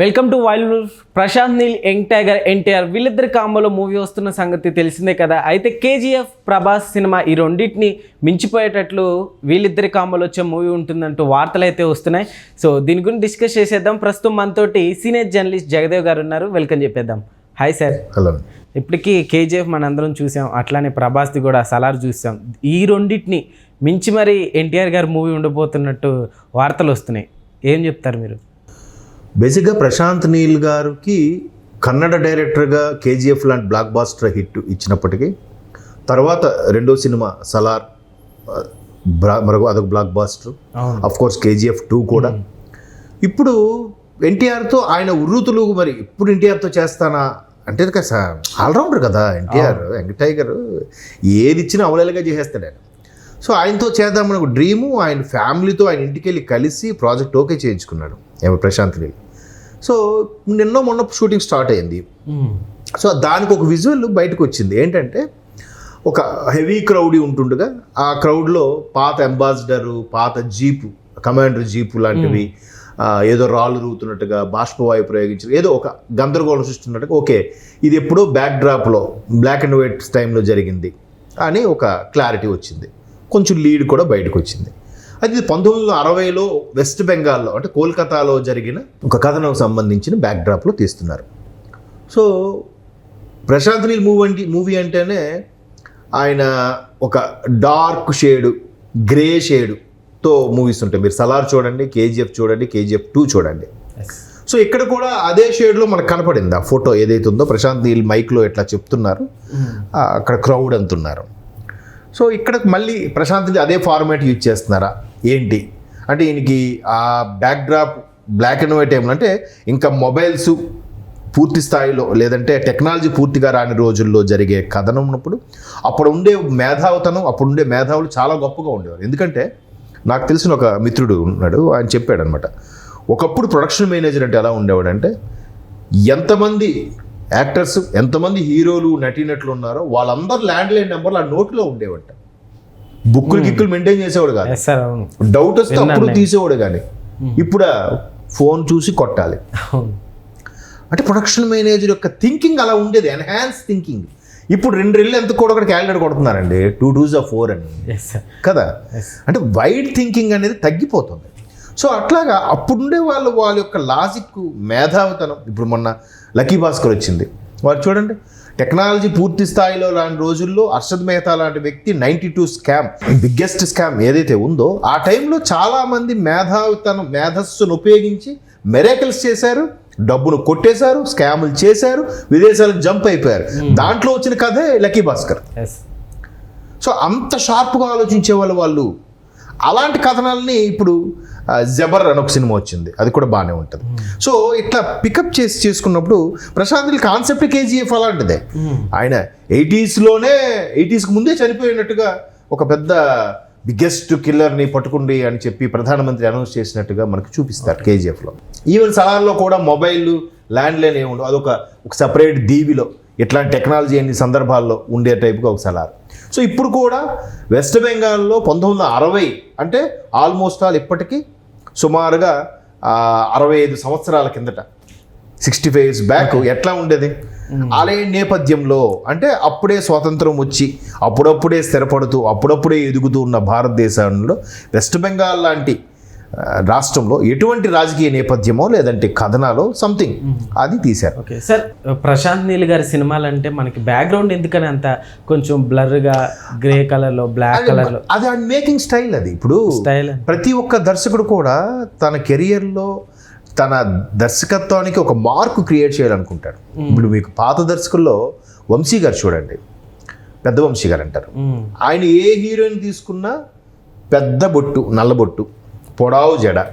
Welcome to wild Prashanth Neel young tiger NTR వీళ్ళిద్దరి కాంబోలో movie వస్తున్న సంగతి తెలిసిందే కదా. అయితే కేజీఎఫ్ ప్రభాస్ సినిమా ఈ రెండింటిని మించిపోయేటట్లు వీళ్ళిద్దరి కాంబోలో వచ్చే మూవీ ఉంటుందంటూ వార్తలు అయితే వస్తున్నాయి. సో దీని గురించి డిస్కస్ చేసేద్దాం. ప్రస్తుతం మనతోటి సీనియర్ జర్నలిస్ట్ జగదేవ్ గారు ఉన్నారు. వెల్కమ్ చెప్పేద్దాం. హాయ్ సార్ హలో ఇప్పటికీ కేజీఎఫ్ మనందరం చూసాం. అట్లానే ప్రభాస్ది కూడా సలార్ చూసాం. ఈ రెండింటిని మించి మరి ఎన్టీఆర్ గారు మూవీ ఉండబోతున్నట్టు వార్తలు వస్తున్నాయి. ఏం చెప్తారు మీరు? బేసిక్గా ప్రశాంత్ నీల్ గారికి కన్నడ డైరెక్టర్గా కేజీఎఫ్ లాంటి బ్లాక్ బాస్టర్ హిట్ ఇచ్చినప్పటికీ తర్వాత రెండో సినిమా సలార్ మరొక అదొక blockbuster of course KGF two కూడా. ఇప్పుడు ఎన్టీఆర్తో ఆయన ఉర్రూతులు మరి ఇప్పుడు ఎన్టీఆర్తో చేస్తానా? అంటే ఆల్రౌండర్ కదా ఎన్టీఆర్ వెంకట టైగర్ ఏది ఇచ్చినా అవలేలుగా చేసేస్తాడు ఆయన. సో ఆయనతో చేద్దామని ఒక డ్రీము ఆయన ఫ్యామిలీతో ఆయన ఇంటికి వెళ్ళి కలిసి ప్రాజెక్ట్ ఓకే చేయించుకున్నాడు. ఏమో ప్రశాంత్ నీల్ సో నిన్నో మొన్న షూటింగ్ స్టార్ట్ అయింది. మ్మ్. సో దానికి ఒక విజువల్ బయటకు వచ్చింది ఏంటంటే ఒక హెవీ క్రౌడీ ఉంటుండగా ఆ క్రౌడ్లో పాత అంబాసిడరు పాత జీపు కమాండర్ జీపు లాంటివి ఆ, ఏదో రాళ్ళు రూతున్నట్టుగా బాష్పవాయు ప్రయోగించారు ఏదో ఒక గందరగోళం సృష్టిస్తున్నట్టుగా ఓకే ఇది ఎప్పుడో బ్యాక్ డ్రాప్లో బ్లాక్ అండ్ వైట్ టైంలో జరిగింది అని ఒక క్లారిటీ వచ్చింది. కొంచెం లీడ్ కూడా బయటకు వచ్చింది అది పంతొమ్మిది వందల అరవైలో వెస్ట్ బెంగాల్లో అంటే కోల్కతాలో జరిగిన ఒక కథనం సంబంధించిన బ్యాక్ డ్రాప్లో తీస్తున్నారు. సో ప్రశాంత్ నీల్ మూవీ అంటే మూవీ అంటేనే ఆయన ఒక డార్క్ షేడు గ్రే షేడుతో మూవీస్ ఉంటాయి. మీరు సలార్ చూడండి కేజీఎఫ్ చూడండి కేజీఎఫ్ టూ చూడండి. సో ఇక్కడ కూడా అదే షేడ్లో మనకు కనపడింది. ఆ ఫోటో ఏదైతే ఉందో ప్రశాంత్ నీల్ మైక్లో ఎట్లా చెప్తున్నారు ఆ, అక్కడ క్రౌడ్ అంటున్నారు. సో ఇక్కడ మళ్ళీ ప్రశాంత్ అదే ఫార్మాట్ యూజ్ చేస్తున్నారా? ఏంటి? అంటే ఈయనకి ఆ బ్యాక్డ్రాప్ బ్లాక్ అండ్ వైట్ ఏమంటే ఇంకా మొబైల్స్ పూర్తి స్థాయిలో లేదంటే టెక్నాలజీ పూర్తిగా రాని రోజుల్లో జరిగే కథనం ఉన్నప్పుడు అప్పుడు ఉండే మేధావుతనం అప్పుడు ఉండే మేధావులు చాలా గొప్పగా ఉండేవారు. ఎందుకంటే నాకు తెలిసిన ఒక మిత్రుడు ఉన్నాడు ఆయన చెప్పాడు అనమాట ఒకప్పుడు ప్రొడక్షన్ మేనేజర్ అంటే ఎలా ఉండేవాడంటే ఎంతమంది యాక్టర్స్ ఎంతమంది హీరోలు నటీనటులు ఉన్నారో వాళ్ళందరూ ల్యాండ్ లైన్ నెంబర్లు ఆ నోట్లో ఉండేవంట. బుక్కులు గిక్కులు మెయింటైన్ చేసేవాడు కాదు. డౌట్ వస్తే అప్పుడు తీసేవాడు కానీ ఇప్పుడు ఫోన్ చూసి కొట్టాలి. అంటే ప్రొడక్షన్ మేనేజర్ యొక్క థింకింగ్ అలా ఉండేది ఎన్హాన్స్ థింకింగ్. ఇప్పుడు రెండు రెళ్ళు ఎంత కూడా ఒకటి క్యాలెండర్ కొడుతున్నారండి టూ టూ జా ఫోర్ అని. కదా. అంటే వైడ్ థింకింగ్ అనేది తగ్గిపోతుంది. సో అట్లాగా అప్పుడుండే వాళ్ళు వాళ్ళ యొక్క లాజిక్ మేధావితనం. ఇప్పుడు మొన్న లక్కీ భాస్కర్ వచ్చింది. వారు చూడండి టెక్నాలజీ పూర్తి స్థాయిలో లాంటి రోజుల్లో అర్షద్ మెహతా లాంటి వ్యక్తి ninety two scam biggest scam ఏదైతే ఉందో ఆ టైంలో చాలామంది మేధావితనం మేధస్సును ఉపయోగించి మెరేకల్స్ చేశారు డబ్బును కొట్టేశారు స్కాములు చేశారు విదేశాలకు జంప్ అయిపోయారు. దాంట్లో వచ్చిన కథే లక్కీ భాస్కర్. సో అంత షార్ప్గా ఆలోచించే వాళ్ళు వాళ్ళు అలాంటి కథనాలని ఇప్పుడు జబర్ అని ఒక సినిమా వచ్చింది. అది కూడా బాగానే ఉంటుంది. సో ఇట్లా పికప్ చేసి చేసుకున్నప్పుడు ప్రశాంత్ కాన్సెప్ట్ కేజీఎఫ్ అలాంటిదే. ఆయన ఎయిటీస్లోనే ఎయిటీస్కి ముందే చనిపోయినట్టుగా ఒక పెద్ద బిగ్గెస్ట్ కిల్లర్ని పట్టుకుండి అని చెప్పి ప్రధానమంత్రి అనౌన్స్ చేసినట్టుగా మనకు చూపిస్తారు కేజీఎఫ్లో. ఈవెన్ సలార్లో కూడా మొబైల్ ల్యాండ్ లైన్ ఏమి ఉండవు అదొక ఒక సపరేట్ దీవిలో ఇట్లాంటి టెక్నాలజీ అన్ని సందర్భాల్లో ఉండే టైప్గా ఒక సలార్ సో ఇప్పుడు కూడా వెస్ట్ బెంగాల్లో పంతొమ్మిది వందల అరవై అంటే ఆల్మోస్ట్ ఆల్ ఇప్పటికీ సుమారుగా అరవై ఐదు సంవత్సరాల కిందట. సిక్స్టీ ఫైవ్ ఇయర్స్ బ్యాక్ ఎట్లా ఉండేది? అలాగే నేపథ్యంలో అంటే అప్పుడే స్వాతంత్రం వచ్చి అప్పుడప్పుడే స్థిరపడుతూ అప్పుడప్పుడే ఎదుగుతూ ఉన్న భారతదేశంలో వెస్ట్ బెంగాల్ లాంటి రాష్ట్రంలో ఎటువంటి రాజకీయ నేపథ్యమో లేదంటే కథనాలో సంథింగ్. అది తీశారు. ఓకే సార్ ప్రశాంత్ నీల్ గారి సినిమాలు అంటే మనకి బ్యాక్గ్రౌండ్ ఎందుకని అంత కొంచెం బ్లర్గా గ్రే కలర్లో బ్లాక్ కలర్లో అది మేకింగ్ స్టైల్ అది. ఇప్పుడు స్టైల్ ప్రతి ఒక్క దర్శకుడు కూడా తన కెరియర్లో తన దర్శకత్వానికి ఒక మార్కు క్రియేట్ చేయాలనుకుంటాడు. ఇప్పుడు మీకు పాత దర్శకుల్లో వంశీ గారు చూడండి. పెద్ద వంశీ గారు అంటారు. ఆయన ఏ హీరోయిన్ తీసుకున్నా పెద్ద బొట్టు నల్ల బొట్టు. పొడావు జడ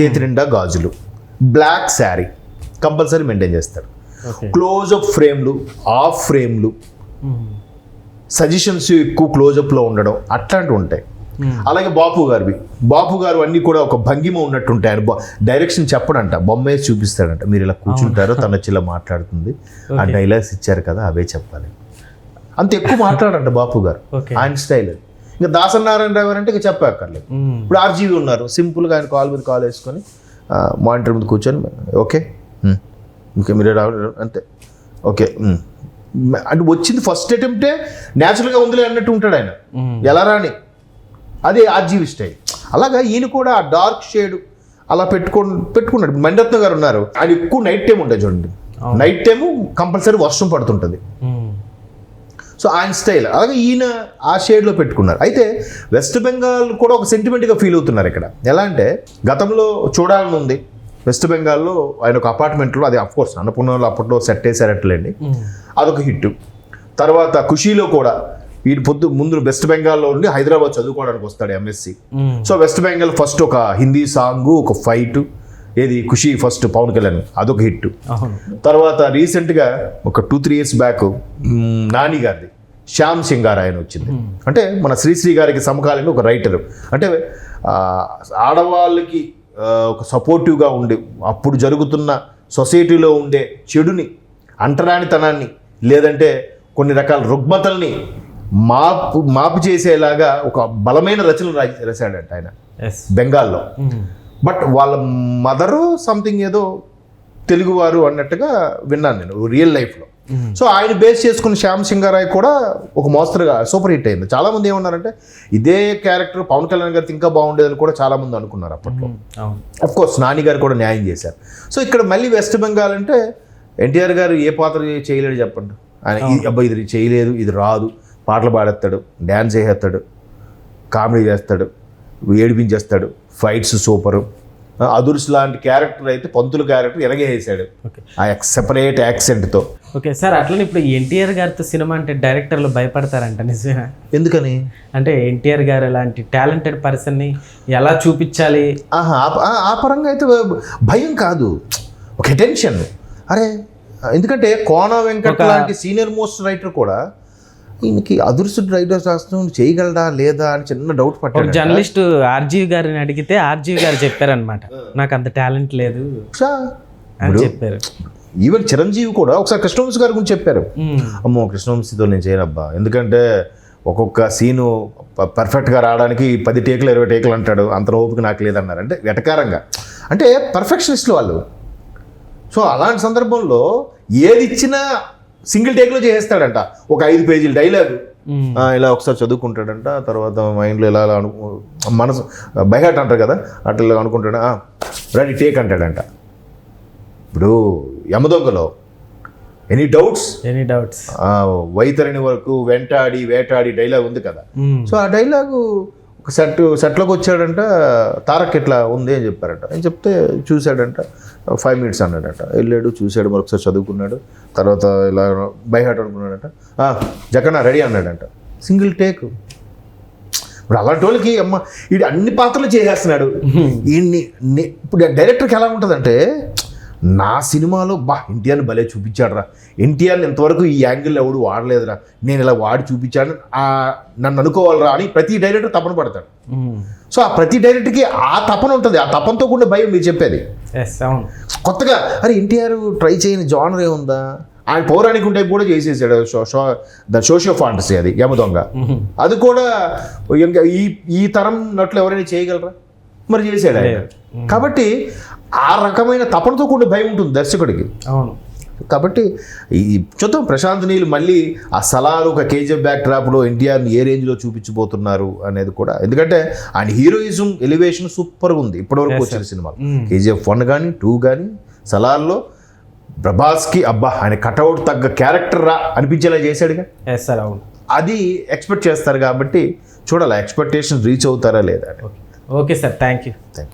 చేతి నిండా గాజులు బ్లాక్ శారీ కంపల్సరీ మెయింటైన్ చేస్తారు. ఓకే. క్లోజప్ ఫ్రేమ్లు ఆఫ్ ఫ్రేమ్లు సజెషన్స్ ఎక్కువ క్లోజప్లో ఉండడం అట్లాంటివి ఉంటాయి. అలాగే బాపు గారివి బాపు గారు అన్నీ కూడా ఒక భంగిమ ఉన్నట్టు ఉంటాయి ఆయన బొ- డైరెక్షన్ చెప్పడంట బొమ్మ చూపిస్తాడంట. మీరు ఇలా కూర్చుంటారో తన ఇలా మాట్లాడుతుంది. ఆ డైలాగ్స్ ఇచ్చారు కదా అవే చెప్పాలి. అంత ఎక్కువ మాట్లాడంట బాపు గారు. ఆయన స్టైల్ ఇంకా దాసనారాయణ రావు అంటే ఇంకా చెప్పక్కర్లేదు. ఇప్పుడు ఆర్జీవి ఉన్నారు. సింపుల్గా ఆయన కాల్ మీద కాల్ వేసుకొని మానిటర్ మీద కూర్చొని ఓకే. "ఉమ్, ఇంకా మీరే రావాలి అంతే. Okay um." అంటే వచ్చింది ఫస్ట్ అటెంప్టే న్యాచురల్గా ఉందిలే అన్నట్టు ఉంటాడు ఆయన. ఎలా రాని? అదే ఆర్జీవి స్టైల్. అలాగా ఈయన కూడా ఆ డార్క్ షేడ్ అలా పెట్టుకో పెట్టుకున్నాడు. మణిరత్న గారు ఉన్నారు. ఆయన ఎక్కువ నైట్ టైం ఉంటుంది చూడండి. నైట్ టైము కంపల్సరీ వర్షం పడుతుంటుంది. సో ఆయన స్టైల్. అలాగే ఈయన ఆ షేడ్లో పెట్టుకున్నారు. అయితే వెస్ట్ బెంగాల్ కూడా ఒక సెంటిమెంట్గా ఫీల్ అవుతున్నారు ఇక్కడ. ఎలా అంటే గతంలో చూడాలని ఉంది. వెస్ట్ బెంగాల్లో ఆయన ఒక అపార్ట్మెంట్లో అది కోర్స్ అన్నపూర్ణలో అప్పట్లో సెట్ వేసారట్లేండి అదొక హిట్ తర్వాత ఖుషీలో కూడా ఈయన పొద్దు ముందు వెస్ట్ బెంగాల్లో ఉండి హైదరాబాద్ చదువుకోవడానికి వస్తాడు MSc hmm. So West Bengal first ఒక హిందీ సాంగ్ ఒక ఫైట్ ఏది? ఖుషి ఫస్ట్ పవన్ కళ్యాణ్ అదొక హిట్ తర్వాత రీసెంట్గా ఒక two three years back Nani గారిది. శ్యామ్ సింగార్ ఆయన వచ్చింది అంటే మన శ్రీశ్రీ గారికి సమకాలీన ఒక రైటర్ అంటే ఆడవాళ్ళకి ఒక సపోర్టివ్గా ఉండి అప్పుడు జరుగుతున్న సొసైటీలో ఉండే చెడుని అంటరానితనాన్ని లేదంటే కొన్ని రకాల రుగ్మతల్ని మాపు మాపు చేసేలాగా ఒక బలమైన రచనలు రాశాడంట ఆయన. బెంగాల్లో. బట్ వాళ్ళ మదరు సంథింగ్ ఏదో తెలుగువారు అన్నట్టుగా విన్నాను నేను రియల్ లైఫ్లో సో ఆయన బేస్ చేసుకున్న శ్యామ్ సింగారాయ్ కూడా ఒక మోస్తరుగా సూపర్ హిట్ అయింది. చాలా మంది ఏమన్నారంటే ఇదే క్యారెక్టర్ పవన్ కళ్యాణ్ గారికి ఇంకా బాగుండేదని కూడా చాలా మంది అనుకున్నారు అప్పట్లో. అఫ్ కోర్స్ నాని గారు కూడా న్యాయం చేశారు. సో ఇక్కడ మళ్ళీ వెస్ట్ బెంగాల్ అంటే ఎన్టీఆర్ గారు ఏ పాత్ర చేయలేడు చెప్పండి. ఆయన అబ్బాయి ఇది చేయలేదు ఇది రాదు. పాటలు పాడేస్తాడు డ్యాన్స్ చేసేస్తాడు కామెడీ చేస్తాడు ఏడిపించేస్తాడు. Fights super. అదుర్స్ లాంటి క్యారెక్టర్ అయితే పంతుల క్యారెక్టర్ ఎరగేసాడు ఓకే. ఆ సెపరేట్ యాక్సెంట్తో. ఓకే సార్ అట్లనే ఇప్పుడు ఎన్టీఆర్ గారితో సినిమా అంటే డైరెక్టర్లు భయపడతారంట నిజమేనా ఎందుకని? అంటే ఎన్టీఆర్ గారు లాంటి టాలెంటెడ్ పర్సన్ని ఎలా చూపించాలి? ఆ పరంగా అయితే భయం కాదు. ఒక అటెన్షన్ అరే ఎందుకంటే కోన వెంకట్ లాంటి సీనియర్ మోస్ట్ రైటర్ కూడా ఈయనకి అదృష్ట రైటర్ శాస్త్రం చేయగలడా లేదా అని చిన్న డౌట్ ఒక పట్టాడు జర్నలిస్ట్ ఆర్జీవి గారిని అడిగితే ఆర్జీవి గారు చెప్పారనమాట నాకు అంత టాలెంట్ లేదు అని చెప్పారు. ఈవెన్ చిరంజీవి కూడా ఒకసారి కృష్ణవంశీ గారి గురించి చెప్పారు. మ్మ్. అమ్మో కృష్ణవంశీతో నేను చేయనబ్బా. ఎందుకంటే ఒక్కొక్క సీను పర్ఫెక్ట్గా రావడానికి పది టేకులు ఇరవై టేకులు అంటాడు. అంత ఓపిక నాకు లేదన్నారు. అంటే వెటకారంగా. అంటే పర్ఫెక్షనిస్టులు వాళ్ళు. సో అలాంటి సందర్భంలో ఏది ఇచ్చినా సింగిల్ టేక్లో చేసేస్తాడంట. ఒక ఐదు పేజీల డైలాగ్. ఇలా ఒకసారి చదువుకుంటాడంట తర్వాత మైండ్లో ఇలా ఇలా అను మనసు బైహాట్ అంటారు కదా అట్లా ఇలా అనుకుంటాడు. రెడీ టేక్ అంటాడంట. ఇప్పుడు యమదొంగలో any doubts? Any doubts. Vaitarani వరకు వెంటాడి వేటాడి డైలాగ్ ఉంది కదా. సో ఆ డైలాగు ఒక సెట్ సెట్లోకి వచ్చాడంట తారక్ ఇట్లా ఉంది అని చెప్పారంట. అని చెప్తే చూశాడంట ఫైవ్ మినిట్స్ అన్నాడంట. వెళ్ళాడు చూశాడు మరొకసారి చదువుకున్నాడు. తర్వాత ఇలా బైహాట్ అనుకున్నాడంట. "ఆ, జగన్న రెడీ అన్నాడంట. సింగిల్ టేక్ ఇప్పుడు అలాంటి వాళ్ళకి అమ్మ ఇది అన్ని పాత్రలు చేసేస్తున్నాడు. ఇప్పుడు డైరెక్టర్కి ఎలా ఉంటుందంటే నా సినిమాలో బా ఎన్టీఆర్ని భలే చూపించాడురా. ఎన్టీఆర్ని ఇంతవరకు ఈ యాంగిల్ ఎవడు వాడలేదురా. నేను ఇలా వాడి చూపించాడు ఆ నన్ను అనుకోవాలరా అని ప్రతి డైరెక్టర్ తపన పడతాడు. సో ఆ ప్రతి డైరెక్టర్కి ఆ తపన ఉంటుంది. ఆ తపనతో కూడా భయం మీరు చెప్పేది. కొత్తగా అరే ఎన్టీఆర్ ట్రై చేయని జానర్ ఏముందా ఆయన పౌరాణిక టైప్ కూడా చేసేసాడు. ద సోషియో ఫాంటసీ అది యమదొంగ అది కూడా ఇంకా ఈ ఈ తరం నట్లు ఎవరైనా చేయగలరా? మరి చేసాడు ఆయన. కాబట్టి ఆ రకమైన తపనతో కూడా భయం ఉంటుంది దర్శకుడికి. అవును. కాబట్టి ఈ చూద్దాం ప్రశాంత్ నీళ్ళు మళ్ళీ ఆ సలార్ ఒక కేజీఎఫ్ బ్యాక్ డ్రాప్లో ఎన్టీఆర్ని ఏ రేంజ్లో చూపించబోతున్నారు అనేది కూడా. ఎందుకంటే ఆయన హీరోయిజం ఎలివేషన్ సూపర్గా ఉంది. ఇప్పటివరకు వచ్చిన సినిమాలు. కేజీఎఫ్ వన్ కానీ టూ కానీ సలార్లో ప్రభాస్కి అబ్బా ఆయన కటౌట్ తగ్గ క్యారెక్టర్ రా అనిపించేలా చేశాడుగా? సార్ అవును. అది ఎక్స్పెక్ట్ చేస్తారు కాబట్టి చూడాలి ఎక్స్పెక్టేషన్ రీచ్ అవుతారా లేదా okay sir thank you thank you